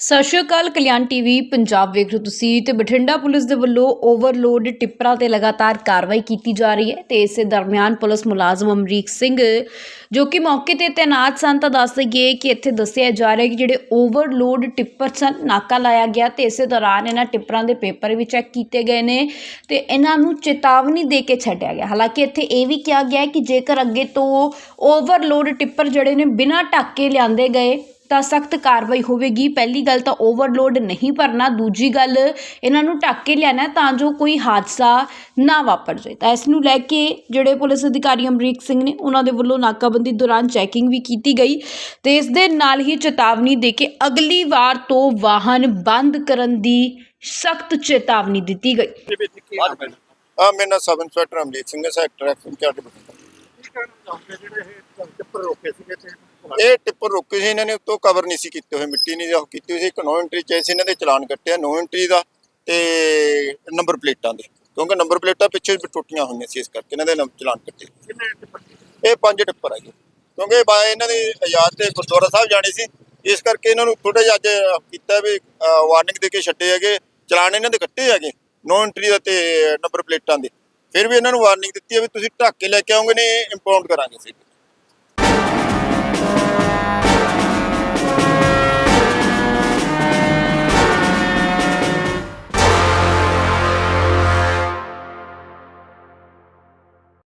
ਸਤਿ ਸ਼੍ਰੀ ਅਕਾਲ, ਕਲਿਆਣ ਟੀਵੀ, ਪੰਜਾਬ ਵੇਖ ਰਹੇ ਤੁਸੀਂ ਤੇ ਬਠਿੰਡਾ ਪੁਲਿਸ ਦੇ ਵੱਲੋਂ ਓਵਰਲੋਡ ਟਿੱਪਰਾਂ ਤੇ ਲਗਾਤਾਰ ਕਾਰਵਾਈ ਕੀਤੀ ਜਾ ਰਹੀ ਹੈ ਤੇ ਇਸੇ ਦਰਮਿਆਨ ਪੁਲਿਸ ਮੁਲਾਜ਼ਮ ਅਮਰੀਕ ਸਿੰਘ, ਜੋ ਕਿ ਮੌਕੇ ਤੇ ਤੈਨਾਤ ਸਨ, ਤਾਂ ਦੱਸ ਦਈਏ ਕਿ ਇੱਥੇ ਦੱਸਿਆ ਜਾ ਰਿਹਾ ਕਿ ਜਿਹੜੇ ਓਵਰਲੋਡ ਟਿੱਪਰ ਸਨ, ਨਾਕਾ ਲਾਇਆ ਗਿਆ ਤੇ ਇਸੇ ਦੌਰਾਨ ਇਹਨਾਂ ਟਿੱਪਰਾਂ ਦੇ ਪੇਪਰ ਵੀ ਚੈੱਕ ਕੀਤੇ ਗਏ ਨੇ ਤੇ ਇਹਨਾਂ ਨੂੰ ਚੇਤਾਵਨੀ ਦੇ ਕੇ ਛੱਡਿਆ ਗਿਆ। ਹਾਲਾਂਕਿ ਇੱਥੇ ਇਹ ਵੀ ਕਿਹਾ ਗਿਆ ਹੈ ਕਿ ਜੇਕਰ ਅੱਗੇ ਤੋਂ ਓਵਰਲੋਡ ਟਿੱਪਰ ਜਿਹੜੇ ਨੇ ਬਿਨਾਂ ਢੱਕ ਕੇ ਲਿਆਂਦੇ ਗਏ ਤਾਂ ਸਖਤ ਕਾਰਵਾਈ ਹੋਵੇਗੀ। ਪਹਿਲੀ ਗੱਲ ਤਾਂ ਓਵਰਲੋਡ ਨਹੀਂ ਭਰਨਾ, ਦੂਜੀ ਗੱਲ ਇਹਨਾਂ ਨੂੰ ਢੱਕ ਕੇ ਲਿਆਣਾ ਤਾਂ ਜੋ ਕੋਈ ਹਾਦਸਾ ਨਾ ਵਾਪਰ ਜਾਏ। ਤਾਂ ਇਸ ਨੂੰ ਲੈ ਕੇ ਜਿਹੜੇ ਪੁਲਿਸ ਅਧਿਕਾਰੀ ਅਮਰੀਕ ਸਿੰਘ ਨੇ ਉਹਨਾਂ ਦੇ ਵੱਲੋਂ ਨਾਕਾਬੰਦੀ ਦੌਰਾਨ ਚੈਕਿੰਗ ਵੀ ਕੀਤੀ ਗਈ ਤੇ ਇਸ ਦੇ ਨਾਲ ਹੀ ਚੇਤਾਵਨੀ ਦੇ ਕੇ ਅਗਲੀ ਵਾਰ ਤੋਂ ਵਾਹਨ ਬੰਦ ਕਰਨ ਦੀ ਸਖਤ ਚੇਤਾਵਨੀ ਦਿੱਤੀ ਗਈ। ਆ, ਮੇਰਾ ਸਬ ਇੰਸਪੈਕਟਰ ਅਮਰੀਤ ਸਿੰਘ ਹੈ, ਸੈਕਟਰ ਟ੍ਰੈਫਿਕ ਇੰਚਾਰਜ ਬਠਿੰਡਾ ਕੀ ਕਹਿਣਾ ਚਾਹੁੰਦੇ ਜਿਹੜੇ ਇਹ ਟਿੱਪਰ ਰੋਕੇ ਸੀ, ਇਹਨਾਂ ਨੇ ਉੱਤੋਂ ਕਵਰ ਨਹੀਂ ਸੀ ਕੀਤੇ ਹੋਏ, ਮਿੱਟੀ ਨਹੀਂ ਉਹ ਕੀਤੀ ਹੋਈ ਸੀ, ਇੱਕ ਨੋ ਐਂਟਰੀ ਚੇਸ ਇਹਨਾਂ ਦੇ ਚਲਾਨ ਕੱਟਿਆ ਨੋ ਐਂਟਰੀ ਦਾ ਤੇ ਨੰਬਰ ਪਲੇਟਾਂ ਦੇ, ਕਿਉਂਕਿ ਨੰਬਰ ਪਲੇਟਾਂ ਪਿੱਛੇ ਟੁੱਟੀਆਂ ਹੋਈਆਂ ਸੀ ਇਸ ਕਰਕੇ ਇਹਨਾਂ ਦੇ ਨੰਬਰ ਚਲਾਨ ਕੱਟੇ। ਇਹ ਪੰਜ ਟਿੱਪਰ ਹੈਗੇ ਕਿਉਂਕਿ ਬਾ, ਇਹਨਾਂ ਦੀ ਆਜ਼ਾਦ ਤੇ ਗੁਰਦੁਆਰਾ ਸਾਹਿਬ ਜਾਣੇ ਸੀ, ਇਸ ਕਰਕੇ ਇਹਨਾਂ ਨੂੰ ਥੋੜਾ ਜਿਹਾ ਅੱਜ ਕੀਤਾ ਵੀ ਵਾਰਨਿੰਗ ਦੇ ਕੇ ਛੱਡੇ ਹੈਗੇ, ਚਲਾਨ ਇਹਨਾਂ ਦੇ ਕੱਟੇ ਹੈਗੇ, ਨੋ ਐਂਟਰੀ ਦਾ ਤੇ ਨੰਬਰ ਪਲੇਟਾਂ ਦੇ। ਫਿਰ ਵੀ ਇਹਨਾਂ ਨੂੰ ਵਾਰਨਿੰਗ ਦਿੱਤੀ ਹੈ ਵੀ ਤੁਸੀਂ ਢੱਕ ਕੇ ਲੈ ਕੇ ਆਓਗੇ, ਨਹੀਂ ਇੰਪਾਊਂਡ ਕਰਾਂਗੇ ਸੀ